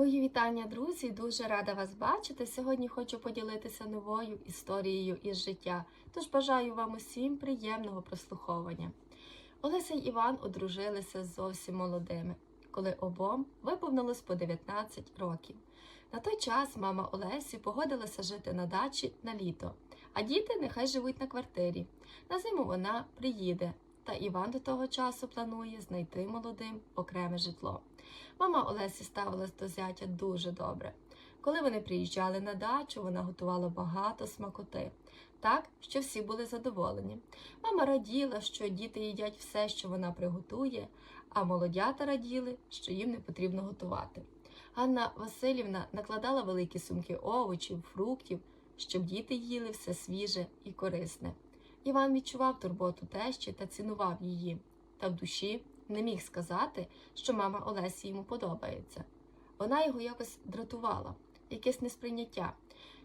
Мої вітання, друзі! Дуже рада вас бачити. Сьогодні хочу поділитися новою історією із життя. Тож бажаю вам усім приємного прослуховування. Олеся й Іван одружилися зовсім молодими, коли обом виповнилось по 19 років. На той час мама Олесі погодилася жити на дачі на літо, а діти нехай живуть на квартирі. На зиму вона приїде, та Іван до того часу планує знайти молодим окреме житло. Мама Олесі ставилась до зятя дуже добре. Коли вони приїжджали на дачу, вона готувала багато смакоти, так, що всі були задоволені. Мама раділа, що діти їдять все, що вона приготує, а молодята раділи, що їм не потрібно готувати. Ганна Васильівна накладала великі сумки овочів, фруктів, щоб діти їли все свіже і корисне. Іван відчував турботу тещі та цінував її, та в душі не міг сказати, що мама Олесі йому подобається. Вона його якось дратувала, якесь несприйняття.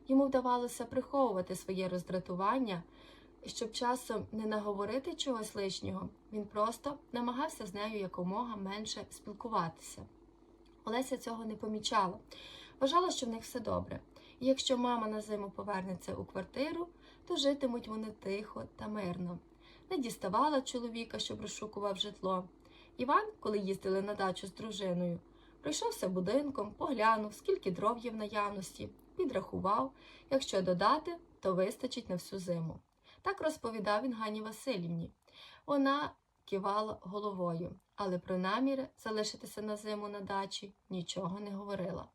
Йому вдавалося приховувати своє роздратування, щоб часом не наговорити чогось лишнього, він просто намагався з нею якомога менше спілкуватися. Олеся цього не помічала, вважала, що в них все добре. І якщо мама на зиму повернеться у квартиру, то житимуть вони тихо та мирно. Не діставала чоловіка, щоб розшукував житло. Іван, коли їздили на дачу з дружиною, пройшовся будинком, поглянув, скільки дров є в наявності, підрахував, якщо додати, то вистачить на всю зиму. Так розповідав він Гані Васильівні. Вона кивала головою, але про наміри залишитися на зиму на дачі нічого не говорила.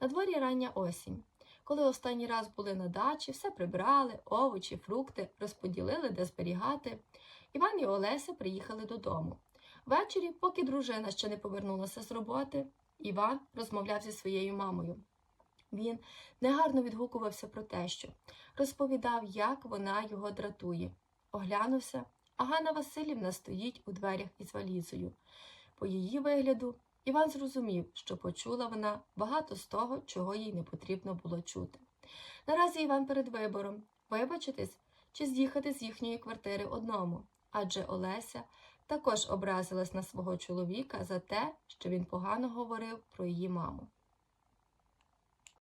На дворі рання осінь. Коли останній раз були на дачі, все прибрали, овочі, фрукти, розподілили, де зберігати. Іван і Олеся приїхали додому. Ввечері, поки дружина ще не повернулася з роботи, Іван розмовляв зі своєю мамою. Він негарно відгукувався про те, що розповідав, як вона його дратує. Оглянувся, а Ганна Васильівна стоїть у дверях із валізою. По її вигляду Іван зрозумів, що почула вона багато з того, чого їй не потрібно було чути. Наразі Іван перед вибором вибачитись чи з'їхати з їхньої квартири одному, адже Олеся також образилась на свого чоловіка за те, що він погано говорив про її маму.